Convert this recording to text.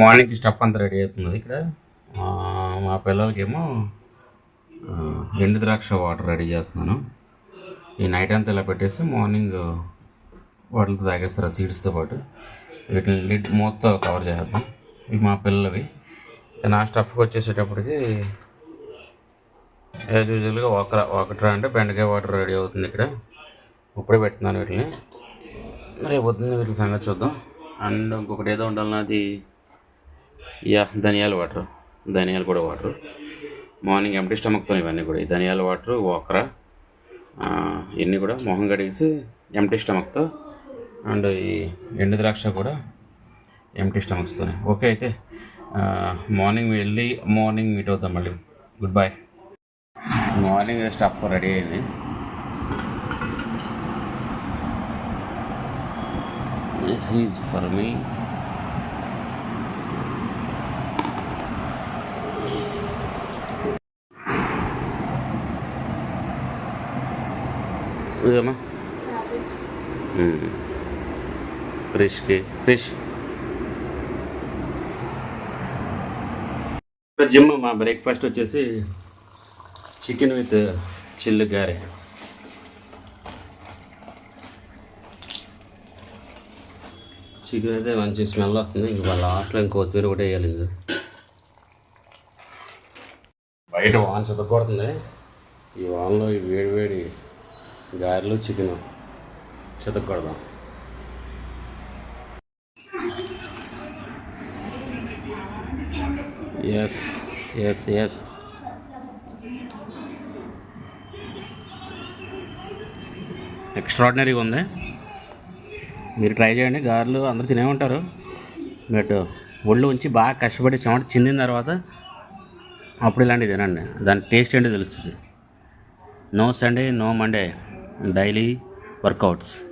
Morning stuff అంతా ready అవుతుంది ఇక్కడ. మా పిల్లలకేమో ఎండు ద్రాక్ష వాటర్ రెడీ చేస్తున్నాను. ఈ నైట్ అంతా ఇలా పెట్టేసి మార్నింగ్ వాటితో తాగేస్తారు సీడ్స్తో పాటు. వీటిని లిడ్ మూతతో కవర్ చేద్దాం ఇవి మా పిల్లలవి. నా స్టఫ్కి వచ్చేసేటప్పటికి యాజ్ యూజువల్గా ఒకర ఒకట్రా అంటే బెండకాయ వాటర్ రెడీ అవుతుంది ఇక్కడ. ఇప్పుడే పెడుతున్నాను వీటిని. రేపు పొద్దున్న వీటి సంగతి చూద్దాం. అండ్ ఇంకొకటి ఏదో ఉండాలి అది యా ధనియాల వాటర్. ధనియాలు కూడా వాటర్. మార్నింగ్ ఎంటీ స్టమక్తో ఇవన్నీ కూడా. ఈ ధనియాల వాటర్ ఓకరా ఇవన్నీ కూడా మొహం కడిగేసి ఎంటీ స్టమక్తో అండ్ ఈ ఎండు ద్రాక్ష కూడా ఎంటీ స్టమక్స్తోనే ఓకే అయితే మార్నింగ్ వెళ్ళి మార్నింగ్ మీట్ అవుతాం మళ్ళీ. Good bye morning stuff ready అయింది. దిస్ ఈజ్ ఫర్ మీ ఇదమ్మా ఫ్రెష్కి ఫ్రెష్ జిమ్ మా బ్రేక్ఫాస్ట్ వచ్చేసి చికెన్ విత్ చిల్లు గారె. చికెన్ అయితే మంచి స్మెల్ వస్తుంది ఇంక వాళ్ళ లాస్ట్లో ఇంకో కొత్తిమీర కూడా వేయాలి బయట వాన్ చితకొడుతుంది ఈ వాన్లో ఈ వేడి వేడి గారెలు చికెను. చితకొడదాం. ఎస్ ఎస్ ఎస్ ఎక్స్ట్రాడినరీగా ఉంది. మీరు ట్రై చేయండి గారెలు అందరూ తినే ఉంటారు. బట్ ఒళ్ళు ఉంచి బాగా కష్టపడి చెమట చిందిన తర్వాత అప్పుడు ఇలాంటివి తినండి. దాని టేస్ట్ ఏంటో తెలుస్తుంది. No Sunday no Monday daily workouts.